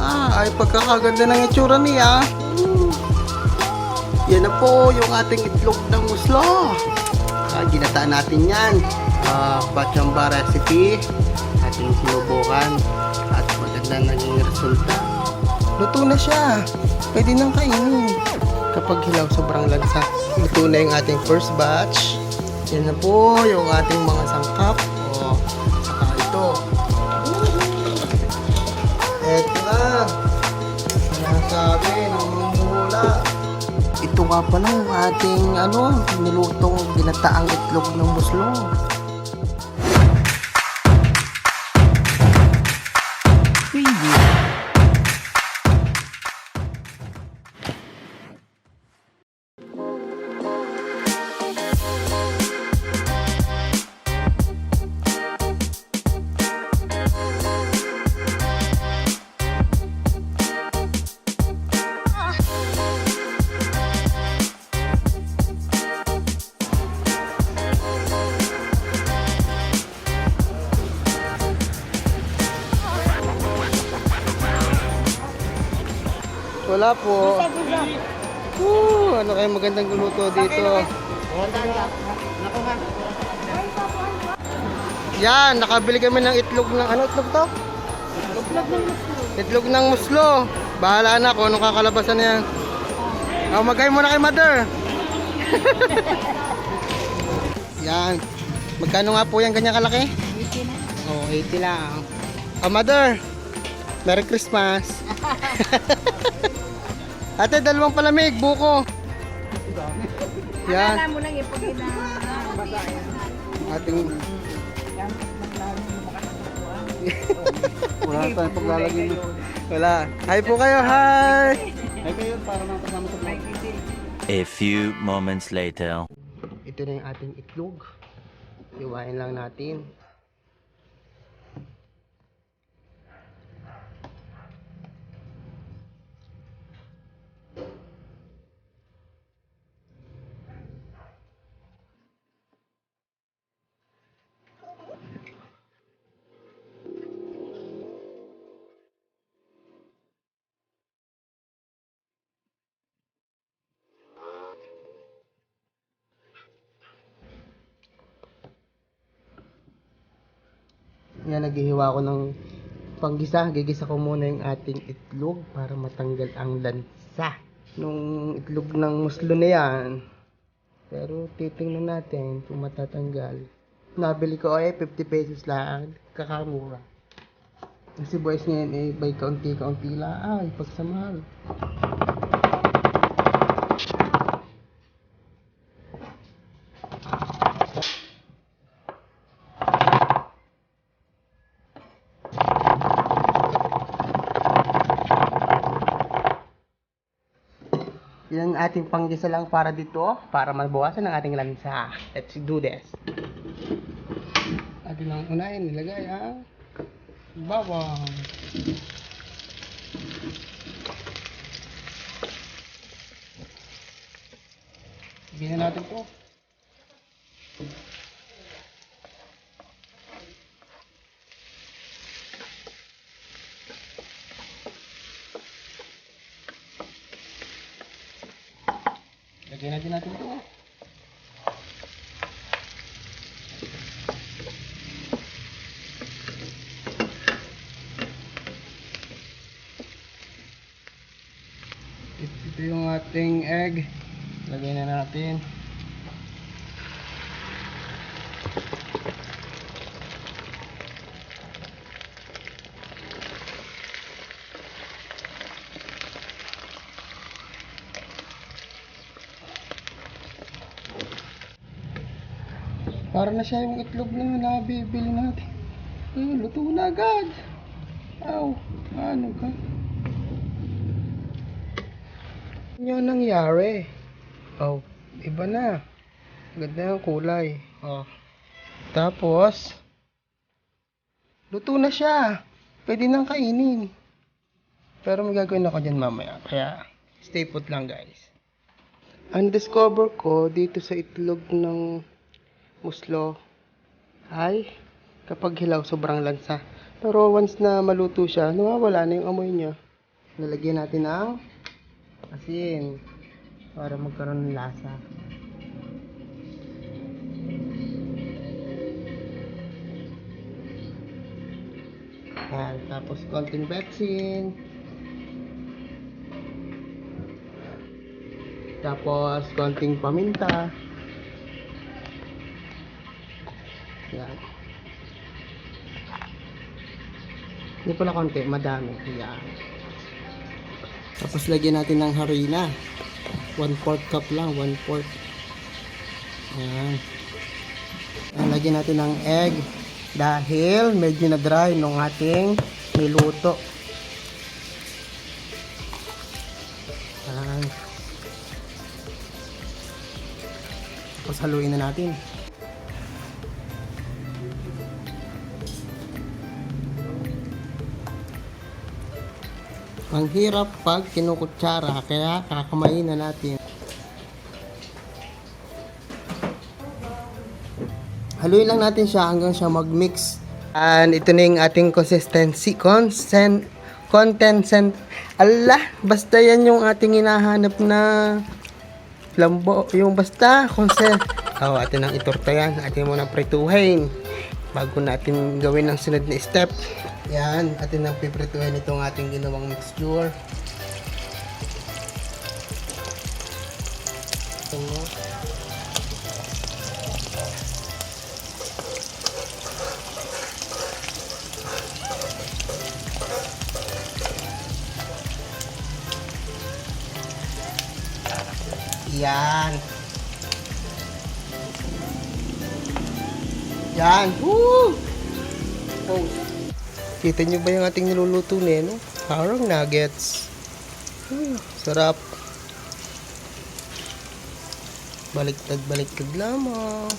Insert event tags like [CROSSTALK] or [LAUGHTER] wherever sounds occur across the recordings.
Ah, ay pagkakaganda ng itsura niya. Hmm. Yan na po yung ating itlog ng muslo. Ah, ginataan natin yan. Ah, bachamba recipe. Ating sinubukan. At maganda naging resulta. Luto na siya. Pwede nang kainin. Kapag hilaw sobrang lansa. Luto na yung ating first batch. Yan na po yung ating mga sangkap. Ito nga pala yung ating ano, nilutong ginataang itlog ng muslo. Wala po. Woo, ano kayo magandang luto dito? Yan, nakabili kami ng itlog ng ano itlog to? Itlog ng muslo. Bahala na kung anong kakalabasan yan. Oh, magay muna kay mother. [LAUGHS] yan. Magkano nga po yan ganyan kalaki? 80 na. Oh, 80 lang. Oh, mother. Merry Christmas. [LAUGHS] Ate, dalawang palamig, buko. Yan. Alam mo lang yung pag ina [LAUGHS] Ating... Wala tayong paglalagay na. Wala. Hi po kayo, hi! Hi kayo, para makasama sa vlog. A few moments later. Ito na yung ating itlog. Iwain lang natin. Yan, naghihiwa ko ng panggisa. Gigisa ko muna yung ating itlog para matanggal ang lansa nung itlog ng muslo na yan. Pero titingnan natin kung matatanggal. Nabili ko ay 50 pesos lang. Kakamura. Kasi boys ngayon eh, by kaunti-kaunti lang. Ay, pagsamahal. Yan ang ating panggisa lang para dito, para mabawasan ang ating lansa. Let's do this. Atin lang unahin, nilagay ang bawang. Na natin to. Lagyan natin natin ito. Ito yung ating egg. Lagay na natin. Para na siya yung itlog na nabibili natin. Eh, luto na agad. Aw, ano ka? Ano yung nangyari? Oh, iba na. Ganda yung kulay. Oh. Tapos, luto na siya. Pwede nang kainin. Pero may gagawin ako dyan mamaya. Kaya, stay put lang guys. Ang discover ko dito sa itlog ng muslo ay kapag hilaw sobrang lansa. Pero once na maluto siya, nawawala na yung amoy niya. Lalagyan natin ng asin para magkaroon ng lasa. Yan, tapos konting betsin. Tapos konting paminta. Yan. Hindi pala konti, madami. Yan. Tapos lagyan natin ng harina. 1 4 cup lang, 1 4. Yan. Yan, lagyan natin ng egg dahil medyo na dry nung ating niluto. Yan. Tapos haluin na natin. Ang hirap pag kinukutsara, kaya kakamayin na natin. Haluin lang natin siya hanggang siya mag-mix. And ito na yung ating consistency. Consent, content, sen- Allah, basta yan yung ating hinahanap na lambo. Yung basta, consent. Oh, atin ang itorta yan. Atin mo na prituhin. Bago natin gawin ang sunod na step. Yan, atin ang piprituhin itong ating ginawang mixture. Ito mo. Yan. Yan. Woo! Oh. Kita nyo ba yung ating niluluto na no? Parang nuggets. Hmm, sarap. Baliktad, baliktad lamang.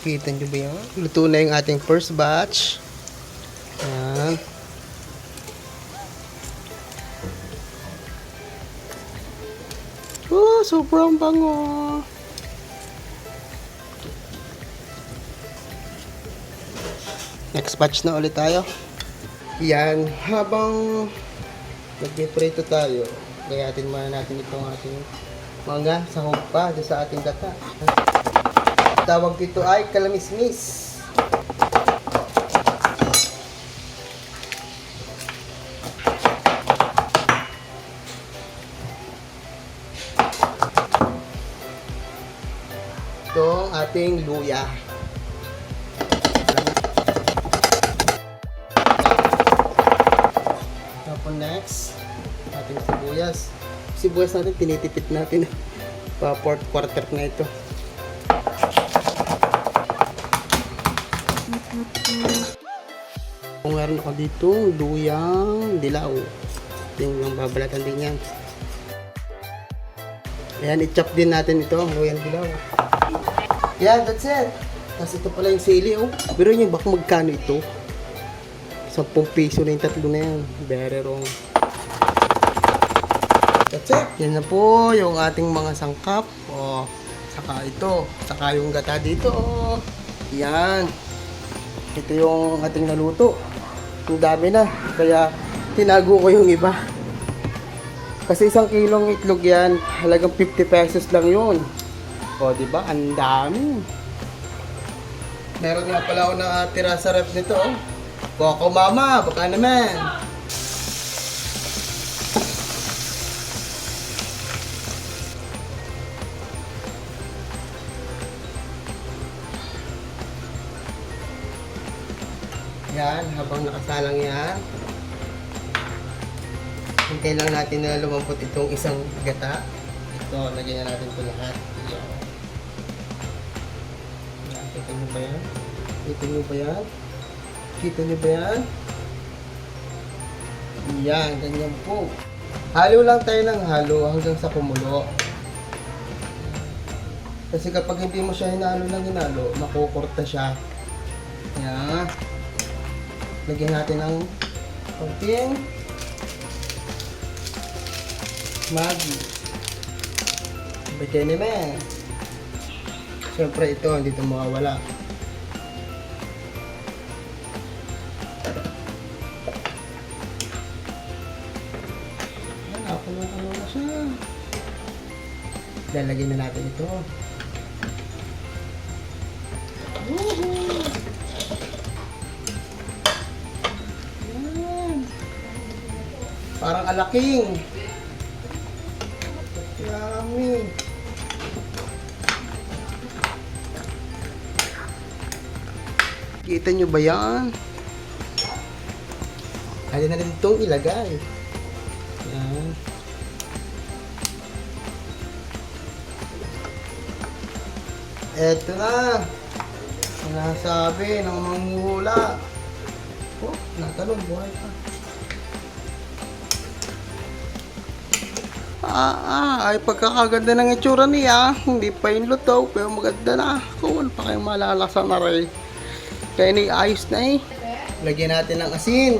Kita nyo ba yan? Luto na yung ating first batch. Yan. Oh, sobrang bango. Next batch na ulit tayo. Yan, habang nagpiprito tayo, gayatin muna natin itong ating mga sahog pa dyan sa ating gata. Tawag dito ay kalamismis. Itong ating luya. Next, ating sibuyas. Sibuyas natin, tinitipid natin. [LAUGHS] Pa fourth quarter na ito. Kung meron ako dito, luyang dilaw. Yung lang babalatan din yan. Ayan, i-chop din natin ito, ang luyang dilaw. Yan, that's it. Tapos ito pala yung sili, oh. Pero yun, baka magkano ito? 10 piso na yung tatlo na yan. Very wrong. That's it. Yan na po yung ating mga sangkap. Oh, saka ito. Saka yung gata dito. Oh. Yan. Ito yung ating naluto. Ang dami na. Kaya tinago ko yung iba. Kasi isang kilong itlog yan, halagang 50 pesos lang yun. O, di ba? Ang dami. Meron nga pala ako nakatira sa rep nito. oh. Boko mama, baka naman. Yan, habang nakasalang yan. Hintay lang natin na lumambot itong isang gata. Ito, lagyan na natin ito lahat. Yan. Yan, nyo ba yan? Nyo ba yan? Kita nyo ba yan? Yan, ganyan po. Halo lang tayo ng halo hanggang sa kumulo. Kasi kapag hindi mo siya hinalo ng hinalo, makukurta siya. Yan. Lagyan natin ng konting Maggi. Bigyan naman. Siyempre ito, hindi ito mawawala. Yan, nakulo-kulo na siya. Lalagyan na natin ito. Woohoo! Parang alaking. Yummy. Kita nyo ba yan? Kaya na rin itong ilagay. Yan. Eto na. Sinasabi ng mamula. Oh, natalong buhay pa. Ah, ah, ay pagkakaganda ng itsura niya. Hindi pa yung luto, pero maganda na. Kung ano pa kayong malalasa na rin. Kaya ni ayos na eh. Lagyan natin ng asin.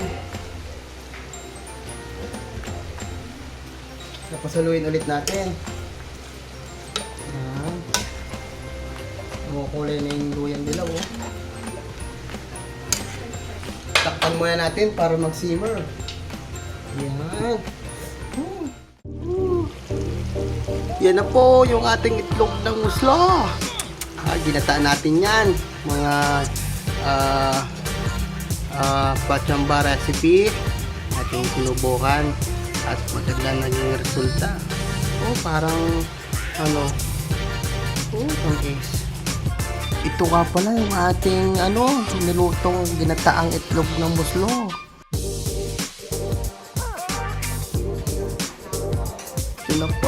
Napasaluin ulit natin. Yan. Kumukulay na yung luyang dilaw. Oh. Takpan muna natin para mag-simmer. Yan. Hmm. Yan na po yung ating itlog ng muslo. Ah, ginataan natin yan. Mga ah ah pachamba recipe ating sinubukan at maganda naging resulta. Oh, parang ano oh, is. Ito nga pala yung ating ano, nilutong ginataang itlog ng muslo. Ito na po.